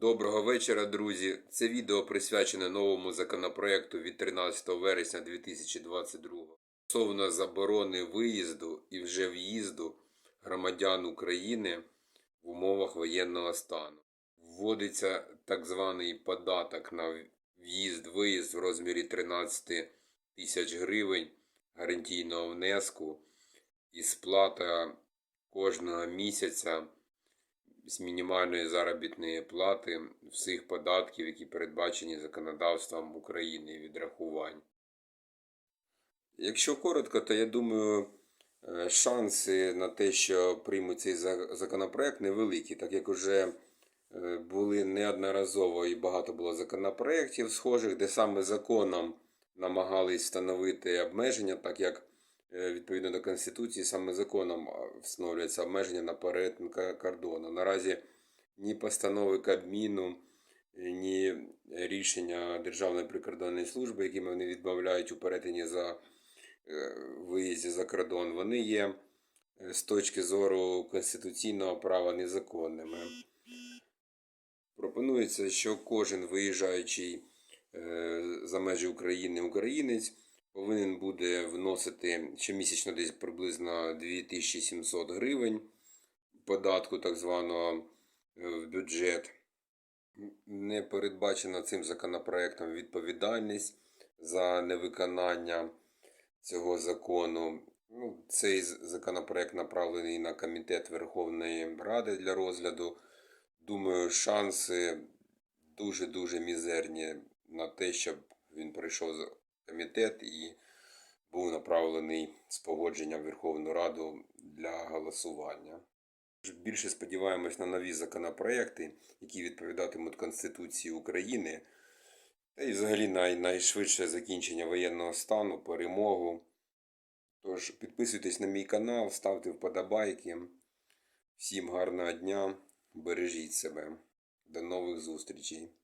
Доброго вечора, друзі. Це відео присвячене новому законопроекту від 13 вересня 2022 стосовно заборони виїзду і вже в'їзду громадян України в умовах воєнного стану. Вводиться так званий податок на в'їзд-виїзд в розмірі 13 тисяч гривень гарантійного внеску і сплата кожного місяця з мінімальної заробітної плати всіх податків, які передбачені законодавством України відрахувань. Якщо коротко, то я думаю, е, шанси на те, що приймуть цей законопроект, невеликі, так як уже е, були неодноразово і багато було законопроєктів схожих, де саме законом намагались встановити обмеження, так як відповідно до Конституції саме законом встановлюється обмеження на перетин кордону. Наразі ні постанови Кабміну, е, ні рішення Державної прикордонної служби, якими вони відмовляють у перетині за е, виїзді за кордон, вони є е, з точки зору конституційного права незаконними. Пропонується, що кожен виїжджаючий е, за межі України українець повинен буде вносити щомісячно десь приблизно 2700 гривень податку так званого е, в бюджет. Не передбачена цим законопроектом відповідальність за невиконання цього закону. Ну, цей законопроект направлений на комітет Верховної Ради для розгляду. Думаю, шанси дуже-дуже мізерні на те, щоб він пройшов комітет і був направлений з погодження в Верховну Раду для голосування. Більше сподіваємось на нові законопроекти, які відповідатимуть Конституції України, та й взагалі най, найшвидше закінчення воєнного стану, перемогу. Тож підписуйтесь на мій канал, ставте вподобайки. Всім гарного дня, бережіть себе. До нових зустрічей.